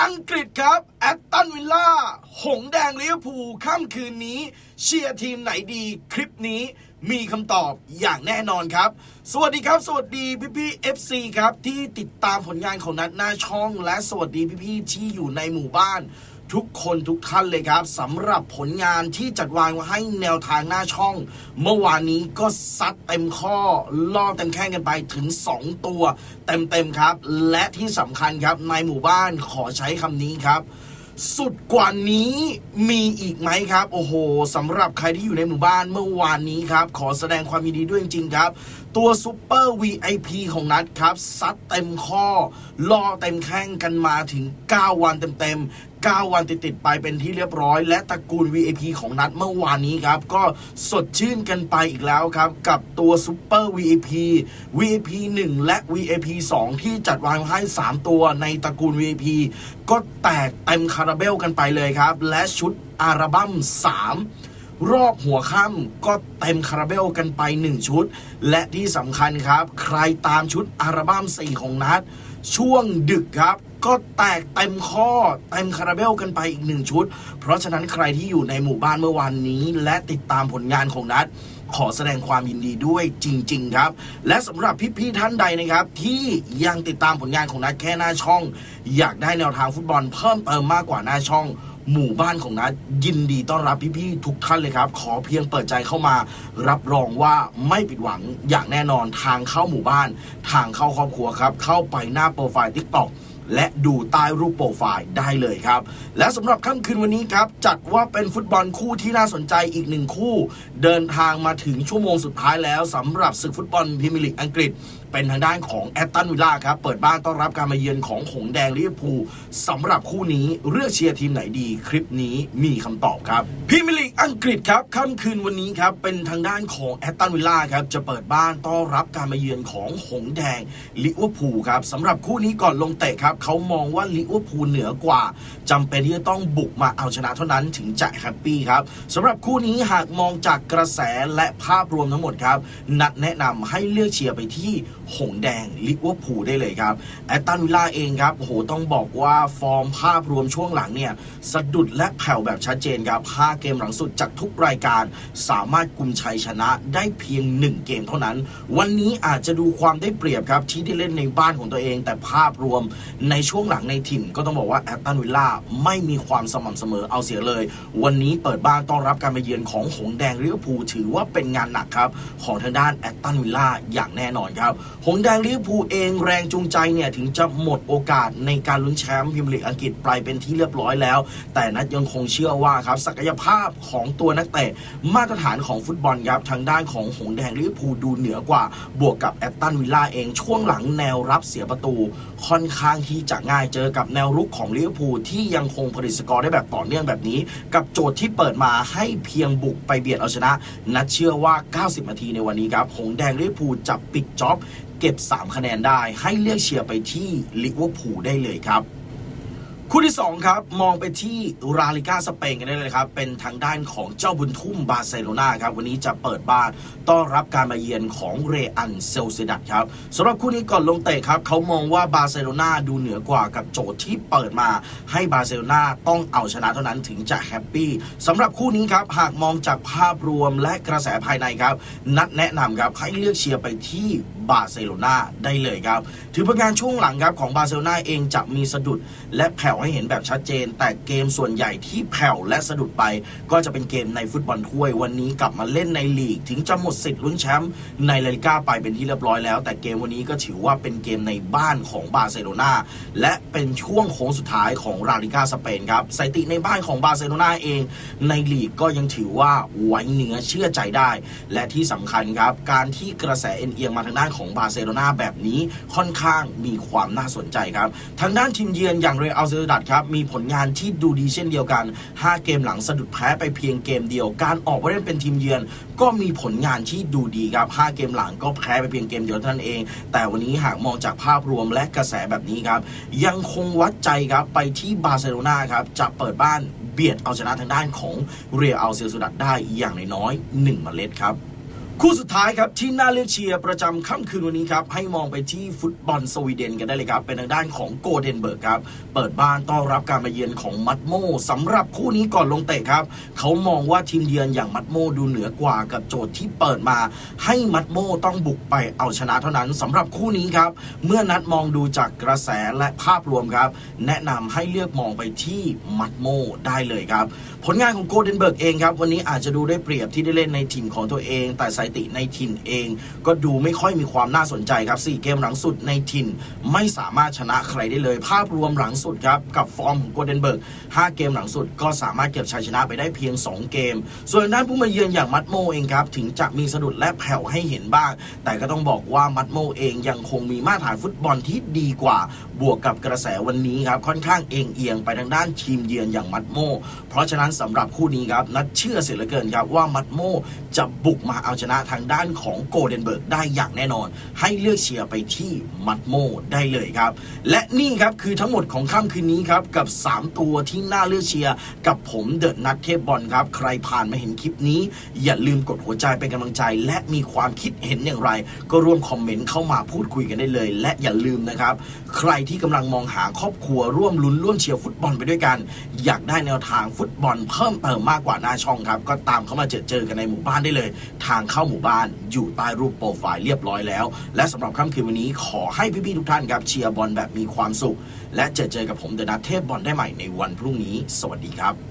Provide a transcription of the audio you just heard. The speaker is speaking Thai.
อังกฤษครับแอตตันวิลล่าหงแดงลิเวอร์พูลค่ำคืนนี้ เชียร์ทีมไหนดีคลิปนี้มีคำตอบอย่างแน่นอนครับ สวัสดีครับ สวัสดีพี่พี่ๆ FC ครับ ที่ติดตามผลงานของนัดหน้าช่อง และสวัสดีพี่พี่ที่อยู่ในหมู่บ้าน ทุกคนทุกท่านเลยครับสำหรับผลงานที่จัดวางไว้ให้แนวทางหน้าช่อง เมื่อวานนี้ก็ซัดเต็มข้อล่อเต็มแข้งกันไปถึง 2 ตัว เต็มๆครับ และที่สำคัญครับในหมู่บ้านขอใช้คำนี้ครับ สุดกว่านี้มีอีกไหมครับ โอ้โหสำหรับใครที่อยู่ในหมู่บ้านเมื่อวานนี้ครับ ขอแสดงความยินดีด้วยจริงๆครับตัวซูเปอร์ VIP ของนัดครับซัดเต็มข้อล่อเต็มแข้งกันมาถึง 9 วันเต็ม 9 วันติดๆไปเป็นที่เรียบร้อย และตระกูล VIP ของนัดเมื่อวานนี้ครับ ก็สดชื่นกันไปอีกแล้วครับ กับตัวซูเปอร์ VIP VIP 1 และ VIP 2 ที่จัดวางไว้ให้ 3 ตัวในตระกูล VIP ก็แตกเต็มคาราเบลกันไปเลยครับ และชุดอัลบั้ม3รอบหัวค่ำก็เต็มคาราเบลกันไป 1 ชุด และที่สำคัญครับ ใครตามชุดอัลบั้ม4ของนัด ช่วงดึกครับ ก็แตกเต็มข้อเต็มคาราเบลกันไปอีกหนึ่งชุด เพราะฉะนั้นใครที่อยู่ในหมู่บ้านเมื่อวานนี้ และติดตามผลงานของนัดขอแสดงความยินดีด้วยจริง ๆ ครับ และสำหรับพี่ๆท่านใดนะครับ ที่ยังติดตามผลงานของนัดแค่หน้าช่อง อยากได้แนวทางฟุตบอลเพิ่มเติมมากกว่าหน้าช่อง หมู่บ้านของนัดยินดีต้อนรับพี่ๆทุกท่านเลยครับ ขอเพียงเปิดใจเข้ามา รับรองว่าไม่ผิดหวังอย่างแน่นอนทางเข้าหมู่บ้าน ทางเข้าครอบครัวครับ เข้าไปหน้าโปรไฟล์ TikTok และดูใต้รูปโปรไฟล์ได้เลยครับ และสำหรับค่ำคืนวันนี้ครับ จัดว่าเป็นฟุตบอลคู่ที่น่าสนใจอีกหนึ่งคู่ เดินทางมาถึงชั่วโมงสุดท้ายแล้วสำหรับศึกฟุตบอลพรีเมียร์ลีกอังกฤษ เป็นทางด้านของแอตตันวิลล่าครับ เปิดบ้านต้อนรับการมาเยือนของหงแดงลิเวอร์พูลสำหรับคู่นี้เลือกเชียร์ทีมไหนดีคลิปนี้มีคำตอบครับพรีเมียร์ลีกอังกฤษครับค่ำคืนวันนี้ครับเป็นทางด้านของแอตตันวิลล่าครับจะเปิดบ้านต้อนรับการมาเยือนของหงแดงลิเวอร์พูลครับสำหรับคู่นี้ก่อนลงเตะครับเขามองว่าลิเวอร์พูลเหนือกว่าจำเป็นที่จะต้องบุกมาเอาชนะเท่านั้นถึงจะแฮปปี้ครับสำหรับคู่นี้หากมองจากกระแสและภาพรวมทั้งหมดครับ นัดแนะนำให้เลือกเชียร์ไปที่หงแดงลิเวอร์พูลได้เลยครับแอตตันวิลล่าเองครับโอ้โหต้องบอกว่าฟอร์มภาพรวมช่วงหลังเนี่ยสะดุดและแผ่วแบบชัดเจนครับ5เกมหลังสุดจากทุกรายการ สามารถกุมชัยชนะได้เพียง 1 เกมเท่านั้น วันนี้อาจจะดูความได้เปรียบครับที่ได้เล่นในบ้านของตัวเอง แต่ภาพรวมในช่วงหลังในถิ่นก็ต้องบอกว่าแอตตันวิลล่าไม่มีความสม่ำเสมอเอาเสียเลย วันนี้เปิดบ้านต้อนรับการมาเยือนของหงแดงลิเวอร์พูลถือว่าเป็นงานหนักครับ ของทางด้านแอตตันวิลล่าอย่างแน่นอนครับ หงแดงลิเวอร์พูลเองแรงจูงใจเนี่ยถึงจะหมดโอกาสในการลุ้นแชมป์พรีเมียร์ลีกอังกฤษไปเป็นที่เรียบร้อยแล้ว แต่นัดยังคงเชื่อว่าครับศักยภาพของตัวนักเตะมาตรฐานของฟุตบอลครับทางด้านของหงแดงลิเวอร์พูลดูเหนือกว่า บวกกับแอตตันวิลล่าเองช่วงหลังแนวรับเสียประตูค่อนข้างที่จะง่ายเจอกับแนวรุกของลิเวอร์พูลที่ยังคงผลิตสกอร์ได้แบบต่อเนื่องแบบนี้ กับโจทย์ที่เปิดมาให้เพียงบุกไปเบียดเอาชนะ นัดเชื่อว่า 90 นาทีในวันนี้ครับหงแดงลิเวอร์พูลจะปิดจ็อบเก็บ 3 คะแนนได้ ให้เลือกเชียร์ไปที่ลิเวอร์พูลได้เลยครับ คู่ที่ 2 ครับ มองไปที่ราลิกาสเปนกันได้เลยครับ เป็นทางด้านของเจ้าบุญทุ่มบาร์เซโลนาครับ วันนี้จะเปิดบ้านต้อนรับการมาเยือนของเรอันเซลเซดัดครับสำหรับคู่นี้ก่อนลงเตะครับเขามองว่าบาร์เซโลนาดูเหนือกว่ากับโจทย์ที่เปิดมา ให้บาร์เซโลนาต้องเอาชนะเท่านั้นถึงจะแฮปปี้สำหรับคู่นี้ครับหากมองจากภาพรวมและกระแสภายในครับ นัดแนะนำครับให้เลือกเชียร์ไปที่ บาร์เซโลนาได้เลยครับ ถือเป็นการช่วงหลังครับของบาร์เซโลนาเองจะมีสะดุด และแผ่วให้เห็นแบบชัดเจน แต่เกมส่วนใหญ่ที่แผ่วและสะดุดไป ก็จะเป็นเกมในฟุตบอลถ้วยวันนี้กลับมาเล่นในลีก ถึงจะหมดสิทธิ์ลุ้นแชมป์ในลาลิก้าไปเป็นที่เรียบร้อยแล้ว แต่เกมวันนี้ก็ถือว่าเป็นเกมในบ้านของบาร์เซโลนาและเป็นช่วงโค้งสุดท้ายของลาลิก้าสเปนครับสถิติในบ้านของบาร์เซโลนาเองในลีกก็ยังถือว่าไว้เนื้อเชื่อใจได้ และที่สำคัญครับการที่กระแสเอ็นเอียงมาทางด้านของของบาร์เซโลนาแบบนี้ค่อนข้างมีความน่าสนใจครับ ทางด้านทีมเยือนอย่างเรอัลเซดัดครับ มีผลงานที่ดูดีเช่นเดียวกัน 5 เกมหลังสะดุดแพ้ไปเพียงเกมเดียว การออกมาเล่นเป็นทีมเยือน ก็มีผลงานที่ดูดีครับ 5 เกมหลังก็แพ้ไปเพียงเกมเดียวเท่านั้นเอง แต่วันนี้หากมองจากภาพรวมและกระแสแบบนี้ครับ ยังคงวัดใจครับไปที่บาร์เซโลนาครับจะเปิดบ้านเบียดเอาชนะทางด้านของเรอัลเซดัดได้อย่างน้อยๆ1เมล็ดครับ คู่สุดท้ายครับที่น่าเลือกเชียร์ประจำค่ำคืนวันนี้ครับให้มองไปที่ฟุตบอลสวีเดนกันได้เลยครับ เป็นทางด้านของโกเดนเบิร์กครับเปิดบ้านต้อนรับการมาเยือนของมัดโมสำหรับคู่นี้ก่อนลงเตะครับเขามองว่าทีมเยือนอย่างมัดโมดูเหนือกว่ากับโจทย์ที่เปิดมา ให้มัดโมต้องบุกไปเอาชนะเท่านั้นสำหรับคู่นี้ครับเมื่อนัดมองดูจากกระแสและภาพรวมครับ แนะนำให้เลือกมองไปที่มัดโมได้เลยครับ ผลงานของโกเดนเบิร์กเองครับ วันนี้อาจจะดูได้เปรียบที่ได้เล่นในถิ่นของตัวเอง แต่สถิติในถิ่นเอง ก็ดูไม่ค่อยมีความน่าสนใจครับ4เกมหลังสุดในถิ่นไม่สามารถชนะใครได้เลย ภาพรวมหลังสุดครับ กับฟอร์มของโกเดนเบิร์ก5เกมหลังสุดก็สามารถเก็บชัยชนะไปได้เพียง 2 เกม ส่วนด้านผู้มาเยือนอย่างมัดโมเองครับถึงจะมีสะดุดและแผ่วให้เห็นบ้าง แต่ก็ต้องบอกว่ามัดโมเองยังคงมีมาตรฐานฟุตบอลที่ดีกว่า บวกกับกระแสวันนี้ครับค่อนข้างเอียงเอียงไปทางด้านทีมเยือนอย่างมัดโม เพราะฉะนั้นสำหรับคู่นี้ครับนัดเชื่อเสียเหลือเกินครับว่ามัดโมจะบุกมาเอาชนะทางด้านของโกลเดนเบิร์กได้อย่างแน่นอน ให้เลือกเชียร์ไปที่มัดโมได้เลยครับ และนี่ครับคือทั้งหมดของค่ำคืนนี้ครับกับ 3 ตัวที่น่าเลือกเชียร์กับผมเดอะนัทเทพบอลครับ ใครผ่านมาเห็นคลิปนี้ อย่าลืมกดหัวใจเป็นกำลังใจ และมีความคิดเห็นอย่างไร ก็ร่วมคอมเมนต์เข้ามาพูดคุยกันได้เลย และอย่าลืมนะครับ ใครที่กำลังมองหาครอบครัวร่วมลุ้นร่วมเชียร์ฟุตบอลไปด้วยกัน อยากได้แนวทางฟุตบอลเพิ่มเติมมากกว่าหน้าช่องครับ ก็ตามเข้ามาเจอเจอกันในหมู่บ้านได้เลย ทางเข้าหมู่บ้านอยู่ใต้รูปโปรไฟล์เรียบร้อยแล้ว และสำหรับค่ำคืนวันนี้ขอให้พี่ๆทุกท่านครับเชียร์บอลแบบมีความสุข และเจอเจอกับผมเดอะนัทเทพบอลได้ใหม่ในวันพรุ่งนี้ สวัสดีครับ